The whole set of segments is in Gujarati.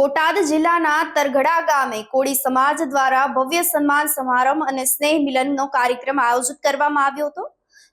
બોટાદ જિલ્લાના તરઘડા ગામે કોળી સમાજ દ્વારા ભવ્ય સન્માન સમારંભ અને સ્નેહ મિલનનો કાર્યક્રમ આયોજિત કરવામાં આવ્યો હતો,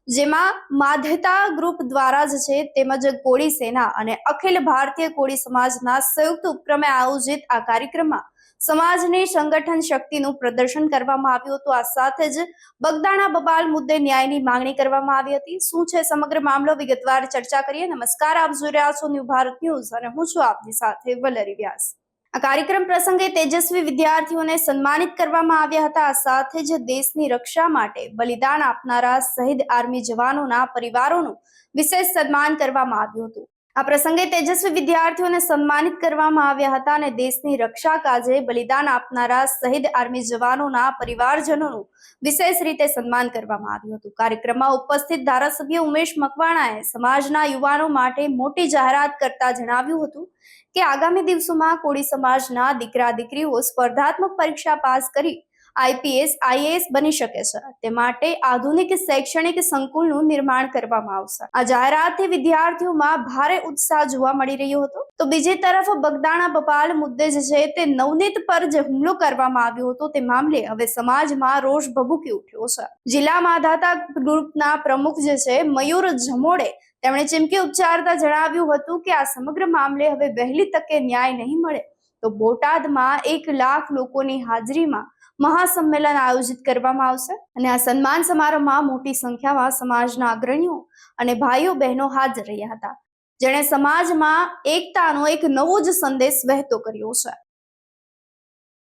જેમાં માધ્યતા ગ્રુપ દ્વારા જ છે તેમજ કોળી સેના અને અખિલ ભારતીય કોળી સમાજના સંયુક્ત ઉપક્રમે આયોજિત આ કાર્યક્રમમાં સમાજની સંગઠન શક્તિનું પ્રદર્શન કરવામાં આવ્યું હતું. આ સાથે જ બગદાણા બબાલ મુદ્દે ન્યાયની માંગણી કરવામાં આવી હતી. શું છે સમગ્ર મામલો? વિગતવાર ચર્ચા કરીએ. નમસ્કાર, આપ જોઈ રહ્યા છો ન્યૂ ભારત ન્યૂઝ અને હું છું આપની સાથે વલરી વ્યાસ. આ કાર્યક્રમ પ્રસંગે તેજસ્વી વિદ્યાર્થીઓને સન્માનિત કરવામાં આવ્યા હતા. સાથે જ દેશની રક્ષા માટે બલિદાન આપનારા શહીદ આર્મી જવાનોના પરિવારોનું વિશેષ સન્માન કરવામાં આવ્યું હતું. આ પ્રસંગે તેજસ્વી વિદ્યાર્થીઓને સન્માનિત કરવામાં આવ્યા હતા અને દેશની રક્ષા કાજે બલિદાન આપનારા શહીદ આર્મી જવાનોના પરિવારજનોનું વિશેષ રીતે સન્માન કરવામાં આવ્યું હતું. કાર્યક્રમમાં ઉપસ્થિત ધારાસભ્ય ઉમેશ મકવાણાએ સમાજના યુવાનો માટે મોટી જાહેરાત કરતા જણાવ્યું હતું કે આગામી દિવસોમાં કોળી સમાજના દીકરા દીકરીઓ સ્પર્ધાત્મક પરીક્ષા પાસ કરી આઈપીએસ, આઈએએસ બની શકે છે. તે માટે આધુનિક શૈક્ષણિક સંકુલનું નિર્માણ કરવામાં આવશે. આ જાહેરાતથી વિદ્યાર્થીઓમાં ભારે ઉત્સાહ જોવા મળી રહ્યો હતો. તો બીજી તરફ બગદાણા બપાલ મુદ્દે જે છે તે નવનીત પર જે હુમલો કરવામાં આવ્યો હતો તે મામલે હવે સમાજમાં રોષ ભભૂકી ઉઠ્યો છે. જિલ્લા માધાતા ગ્રુપના પ્રમુખ જે છે મયુર જમોડે તેમણે ચીમકી ઉચ્ચારતા જણાવ્યું હતું કે આ સમગ્ર મામલે હવે વહેલી તકે ન્યાય નહીં મળે. તો બોટાદમાં એક લાખ લોકોની હાજરીમાં મહાસંમેલન આયોજિત કરવામાં આવશે અને આ સન્માન સમારોહમાં મોટી સંખ્યામાં સમાજના અગ્રણીઓ અને ભાઈઓ બહેનો હાજર રહ્યા હતા. જેણે સમાજમાં એકતાનો એક નવો જ સંદેશ વહેતો કર્યો છે.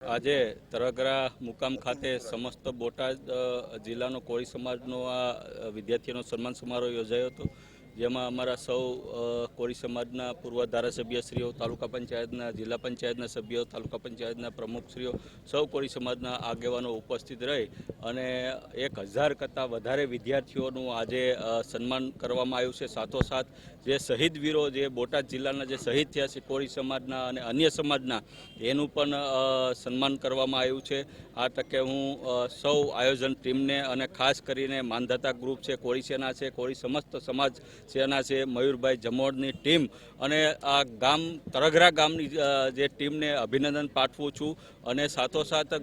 આજે તરગરા મુકામ ખાતે સમસ્ત બોટાદ જિલ્લાનો કોળી સમાજનો આ વિદ્યાર્થીઓનો સન્માન સમારોહ યોજાયો હતો. જેમાં અમારા સૌ કોળી સમાજના પૂર્વ ધારાસભ્યશ્રીઓ તાલુકા પંચાયતના, જિલ્લા પંચાયતના સભ્યો, તાલુકા પંચાયતના પ્રમુખશ્રીઓ સૌ કોળી સમાજના આગેવાનો ઉપસ્થિત રહી અને એક હજાર કરતાં વધારે વિદ્યાર્થીઓનું આજે સન્માન કરવામાં આવ્યું છે. સાથોસાથ જે શહીદ વીરો, જે બોટાદ જિલ્લાના જે શહીદ થયા છે કોળી સમાજના અને અન્ય સમાજના, એનું પણ સન્માન કરવામાં આવ્યું છે. આ તકે હું સૌ આયોજન ટીમને અને ખાસ કરીને માનધાતા ગ્રુપ છે, કોળી સેના છે, કોળી સમસ્ત સમાજ સેના છે, મયુરભાઈ જમોડની ટીમ અને આ ગામ, તરઘરા ગામની જે ટીમને અભિનંદન પાઠવું છું અને સાથોસાથ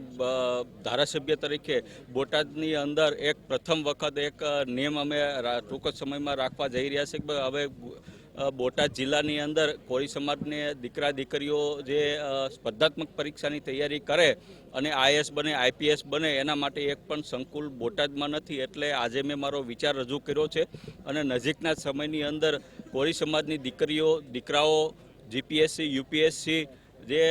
ધારાસભ્ય તરીકે બોટાદની અંદર એક પ્રથમ વખત એક નિયમ અમે ટૂંક સમયમાં રાખવા જઈ રહ્યા છે કે હવે બોટાદ જિલ્લાની અંદર કોળી સમાજને દીકરા દીકરીઓ જે સ્પર્ધાત્મક પરીક્ષાની તૈયારી કરે અને આઈએસ બને, આઈપીએસ બને, એના માટે એક પણ સંકુલ બોટાદમાં નથી. એટલે આજે મેં મારો વિચાર રજૂ કર્યો છે અને નજીકના સમયની અંદર કોળી સમાજની દીકરીઓ, દીકરાઓ, જીપીએસસી, યુપીએસસી જે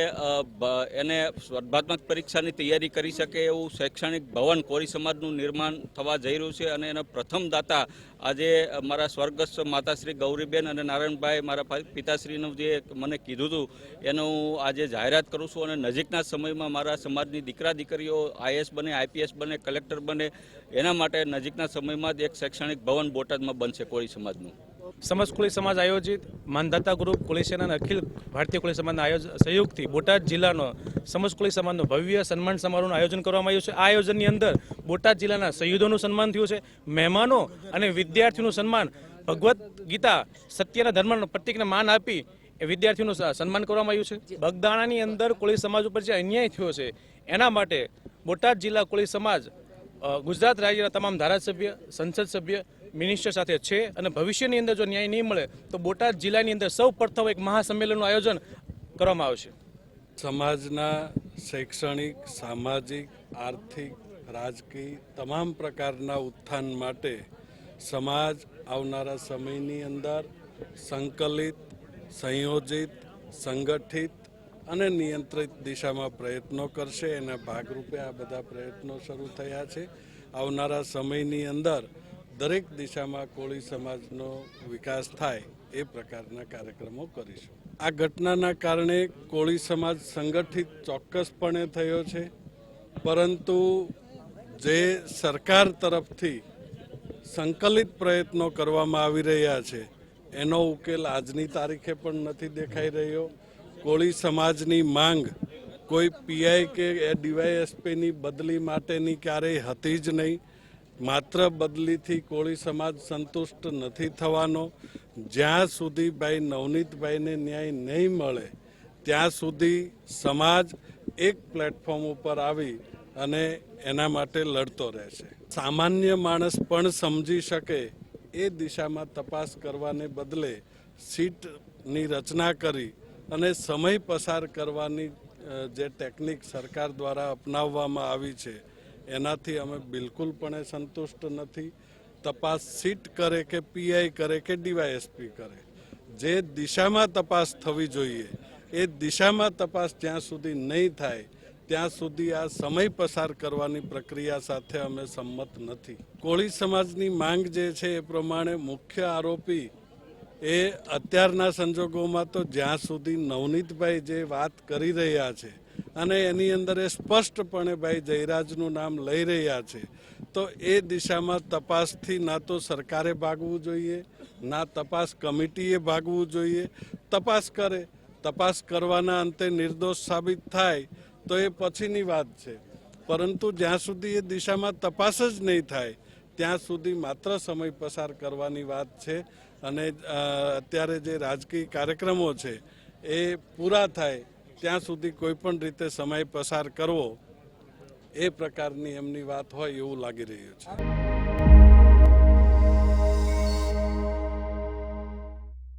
એને સ્પર્ધાત્મક પરીક્ષાની તૈયારી કરી શકે એવું શૈક્ષણિક ભવન કોરી સમાજનું નિર્માણ થવા જઈ રહ્યું છે અને એના પ્રથમ દાતા આજે મારા સ્વર્ગસ્થ માતાશ્રી ગૌરીબેન અને નારાયણભાઈ મારા પિતાશ્રીનું જે મને કીધું હતું, એનું હું આજે જાહેરાત કરું છું અને નજીકના સમયમાં મારા સમાજની દીકરા દીકરીઓ આઈએસ બને આઈપીએસ બને, કલેક્ટર બને, એના માટે નજીકના સમયમાં જ એક શૈક્ષણિક ભવન બોટાદમાં બનશે કોળી સમાજનું. સમસ્ત કોળી સમાજ આયોજિત, માનધાતા ગ્રુપ કોળી સેનાના અખિલ ભારતીય કોળી સમાજના આયોજન સહયોગથી બોટાદ જિલ્લાનો સમસ્ત કોળી સમાજનો ભવ્ય સન્માન સમારોહનું આયોજન કરવામાં આવ્યું છે. આ આયોજનની અંદર બોટાદ જિલ્લાના શહીદોનું સન્માન થયું છે, મહેમાનો અને વિદ્યાર્થીઓનું સન્માન, ભગવદ્ ગીતા, સત્યના ધર્મના પ્રતિકને માન આપી એ વિદ્યાર્થીઓનું સન્માન કરવામાં આવ્યું છે. બગદાણાની અંદર કોળી સમાજ ઉપર જે અન્યાય થયો છે, એના માટે બોટાદ જિલ્લા કોળી સમાજ ગુજરાત રાજ્યના તમામ ધારાસભ્ય, સંસદ સભ્ય મિનિસ્ટર સાથે છે અને ભવિષ્યની અંદર જો ન્યાય નહીં મળે, તો બોટાદ જિલ્લાની અંદર સૌ પ્રથમ એક મહાસંમેલનનું આયોજન કરવામાં આવશે. સમાજના શૈક્ષણિક, સામાજિક, આર્થિક, રાજકીય તમામ પ્રકારના ઉત્થાન માટે સમાજ આવનારા સમયની અંદર સંકલિત, સંયોજિત, સંગઠિત અને નિયંત્રિત દિશામાં પ્રયત્નો કરશે. એના ભાગરૂપે આ બધા પ્રયત્નો શરૂ થયા છે. આવનારા સમયની અંદર દરેક દિશામાં કોળી સમાજનો વિકાસ થાય એ પ્રકારના કાર્યક્રમો કરીશું. આ ઘટનાના કારણે કોળી સમાજ સંગઠિત ચોક્કસપણે થયો છે, પરંતુ જે સરકાર તરફથી સંકલિત પ્રયત્નો કરવામાં આવી રહ્યા છે, એનો ઉકેલ આજની તારીખે પણ નથી દેખાઈ રહ્યો. કોળી સમાજની માંગ કોઈ પીઆઈ કે ડીવાયએસપીની બદલી માટેની ક્યારેય હતી જ નહીં. માત્ર બદલીથી કોળી સમાજ સંતુષ્ટ નથી થવાનો. જ્યાં સુધી ભાઈ નવનીતભાઈને ન્યાય નહીં મળે, ત્યાં સુધી સમાજ એક પ્લેટફોર્મ ઉપર આવી અને એના માટે લડતો રહેશે. સામાન્ય માણસ પણ સમજી શકે એ દિશામાં તપાસ કરવાને બદલે સીટની રચના કરી અને સમય પસાર કરવાની જે ટેકનિક સરકાર દ્વારા અપનાવવામાં આવી છે એનાથી અમે બિલકુલપણે સંતુષ્ટ નથી. તપાસ સીટ કરે કે પીઆઈ કરે કે ડીવાયએસપી કરે. જે દિશામાં તપાસ થવી જોઈએ, એ દિશામાં તપાસ જ્યાં સુધી નહીં થાય, ત્યાં સુધી આ સમય પસાર કરવાની પ્રક્રિયા સાથે અમે સંમત નથી. કોળી સમાજની માંગ જે છે એ પ્રમાણે મુખ્ય આરોપી એ અત્યારના સંજોગોમાં તો જ્યાં સુધી નવનીતભાઈ જે વાત કરી રહ્યા છે અને એની અંદર એ સ્પષ્ટપણે ભાઈ જયરાજનું નામ લઈ રહ્યા છે. તો એ દિશામાં તપાસથી ના તો સરકારે ભાગવું જોઈએ, ના તપાસ કમિટીએ ભાગવું જોઈએ. તપાસ કરે, તપાસ કરવાના અંતે નિર્દોષ સાબિત થાય તો એ પછીની વાત છે. પરંતુ જ્યાં સુધી એ દિશામાં તપાસ જ નહીં થાય, ત્યાં સુધી માત્ર સમય પસાર કરવાની વાત છે અને અત્યારે જે રાજકીય કાર્યક્રમો છે, એ પૂરા થાય ત્યાં સુધી કોઈ પણ રીતે સમય પસાર કરવો એ પ્રકારની એમની વાત હોય એવું લાગી રહ્યું છે.